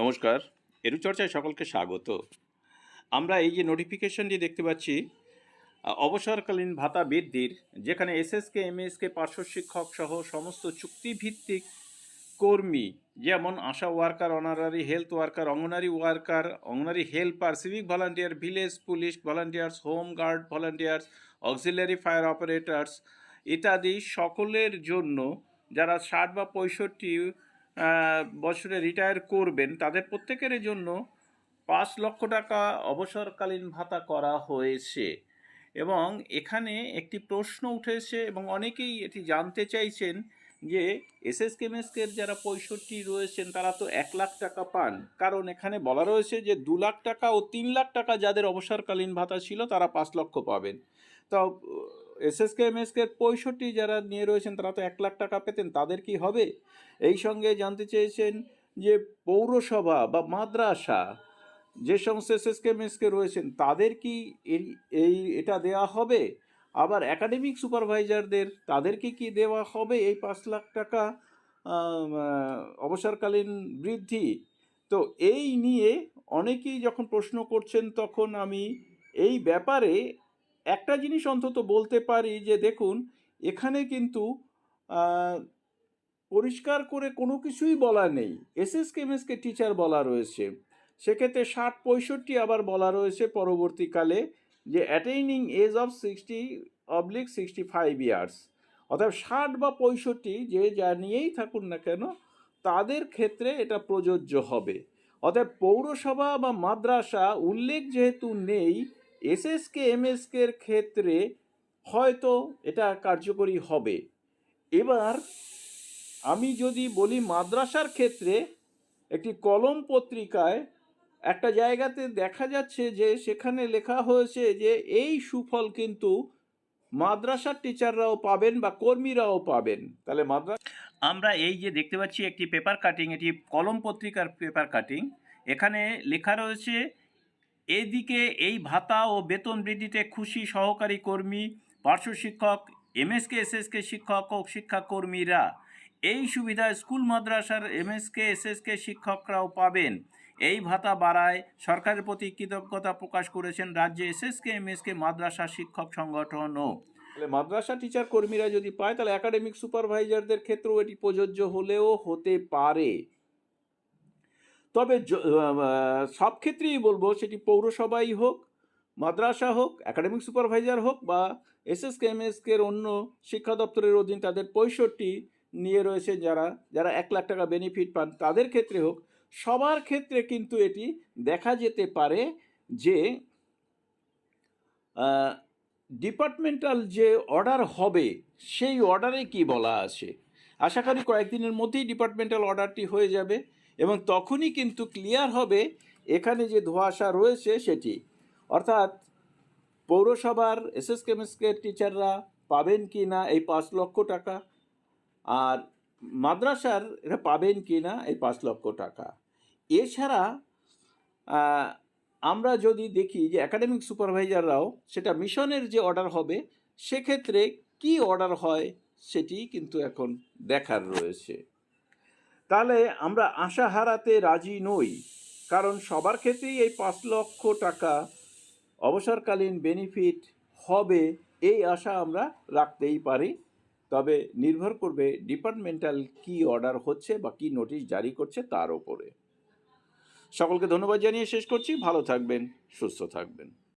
নমস্কার এরু চর্চায় সকলকে স্বাগত। আমরা এই যে নোটিফিকেশনটি দেখতে পাচ্ছি অবসরকালীন ভাতা বৃদ্ধির, যেখানে এসএসকে এমএসকে পার্শ্ব শিক্ষক সহ সমস্ত চুক্তিভিত্তিক কর্মী, যেমন ASHA worker honorary health worker অঙ্গনারী ওয়ার্কার, অঙ্গনারী helper civic volunteer village police volunteers home guard volunteers auxiliary fire operators ইত্যাদি, সকলের জন্য যারা ষাট বা পঁয়ষট্টি বছরে রিটায়ার করবেন, তাদের প্রত্যেকের জন্য পাঁচ লক্ষ টাকা অবসরকালীন ভাতা করা হয়েছে। এবং এখানে একটি প্রশ্ন উঠেছে এবং অনেকেই এটি জানতে চাইছেন যে এসএস কেমএসকের যারা পঁয়ষট্টি রয়েছেন, তারা তো এক লাখ টাকা পান। কারণ এখানে বলা রয়েছে যে, দু লাখ টাকা ও তিন লাখ টাকা যাদের অবসরকালীন ভাতা ছিল, তারা পাঁচ লক্ষ পাবেন। তো এসএস কেমএসকের পঁয়ষট্টি যারা নিয়ে রয়েছেন, তারা তো এক লাখ টাকা পেতেন, তাদের কি হবে? এই সঙ্গে জানতে চেয়েছেন যে পৌরসভা বা মাদ্রাসা যে সমস্ত এসএসকে মেসকে রয়েছেন, তাদের কি এই এই, এটা দেওয়া হবে? আবার একাডেমিক সুপারভাইজারদের তাদেরকে কি দেওয়া হবে এই পাঁচ লাখ টাকা অবসরকালীন বৃদ্ধি? তো এই নিয়ে অনেকেই যখন প্রশ্ন করছেন, তখন আমি এই ব্যাপারে একটা জিনিস অন্তত বলতে পারি যে দেখুন, এখানে কিন্তু পরিষ্কার করে কোনো কিছুই বলা নেই। এসএস কেমএসকে টিচার বলা রয়েছে। সেক্ষেত্রে ষাট, পঁয়ষট্টি আবার বলা রয়েছে পরবর্তীকালে যে attaining age of sixty oblique sixty five years অর্থাৎ ষাট বা পঁয়ষট্টি যে যা নিয়েই থাকুন না কেন, তাদের ক্ষেত্রে এটা প্রযোজ্য হবে। অর্থাৎ পৌরসভা বা মাদ্রাসা উল্লেখ যেহেতু নেই এসএসকে এমএসকের ক্ষেত্রে হয়তো এটা কার্যকরী হবে। এবার আমি যদি বলি মাদ্রাসার ক্ষেত্রে একটি কলম পত্রিকায় একটা জায়গাতে দেখা যাচ্ছে যে সেখানে লেখা হয়েছে যে এই সুফল কিন্তু মাদ্রাসার টিচাররাও পাবেন বা কর্মীরাও পাবেন। তাহলে মাদ্রাসা আমরা এই যে দেখতে পাচ্ছি একটি পেপার কাটিং এটি কলম পত্রিকার পেপার কাটিং, এখানে লেখা রয়েছে এদিকে এই ভাতা ও বেতন বৃদ্ধিতে খুশি সহকারী কর্মী, পার্শ্ব শিক্ষক, এমএসকে, এসএসকে শিক্ষক ও শিক্ষাকর্মীরা। এই সুবিধা স্কুল, মাদ্রাসার এমএসকে, এসএসকে শিক্ষকরাও পাবেন। এই ভাতা বাড়ায় সরকারের প্রতি কৃতজ্ঞতা প্রকাশ করেছেন রাজ্যে এসএসকে, এমএসকে, মাদ্রাসা শিক্ষক সংগঠনও। মাদ্রাসা টিচার কর্মীরা যদি পায়, তাহলে একাডেমিক সুপারভাইজারদের ক্ষেত্রেও এটি প্রযোজ্য হলেও হতে পারে। তবে সব ক্ষেত্রেই বলব সেটি পৌরসভাই হোক, মাদ্রাসা হোক একাডেমিক সুপারভাইজার হোক বা এসএসকেএমএসকের অন্য শিক্ষা দপ্তরের অধীন তাদের পঁয়ষট্টি নিয়ে রয়েছে যারা যারা এক লাখ টাকা বেনিফিট পান, তাদের ক্ষেত্রে হোক, সবার ক্ষেত্রে কিন্তু এটি দেখা যেতে পারে যে ডিপার্টমেন্টাল যে অর্ডার হবে, সেই অর্ডারে কি বলা আছে? আশা করি কয়েকদিনের মধ্যেই ডিপার্টমেন্টাল অর্ডারটি হয়ে যাবে। এবং তখনই কিন্তু ক্লিয়ার হবে এখানে যে ধোঁয়াশা রয়েছে সেটি। অর্থাৎ পৌরসভার এসএস কেমিস্কের টিচাররা পাবেন কি না এই পাঁচ লক্ষ টাকা? আর মাদ্রাসার এরা পাবেন কি না এই পাঁচ লক্ষ টাকা? এছাড়া আমরা যদি দেখি যে একাডেমিক সুপারভাইজাররাও সেটা মিশনের যে অর্ডার হবে, সেক্ষেত্রে কি অর্ডার হয় সেটি কিন্তু এখন দেখার রয়েছে। তাহলে আমরা আশা হারাতে রাজি নই, কারণ সবার ক্ষেত্রেই এই পাঁচ লক্ষ টাকা অবসরকালীন বেনিফিট হবে, এই আশা আমরা রাখতেই পারি। তবে নির্ভর করবে ডিপার্টমেন্টাল কি অর্ডার হচ্ছে বা কি নোটিশ জারি করছে তার ওপরে সকলকে ধন্যবাদ জানিয়ে শেষ করছি। ভালো থাকবেন, সুস্থ থাকবেন।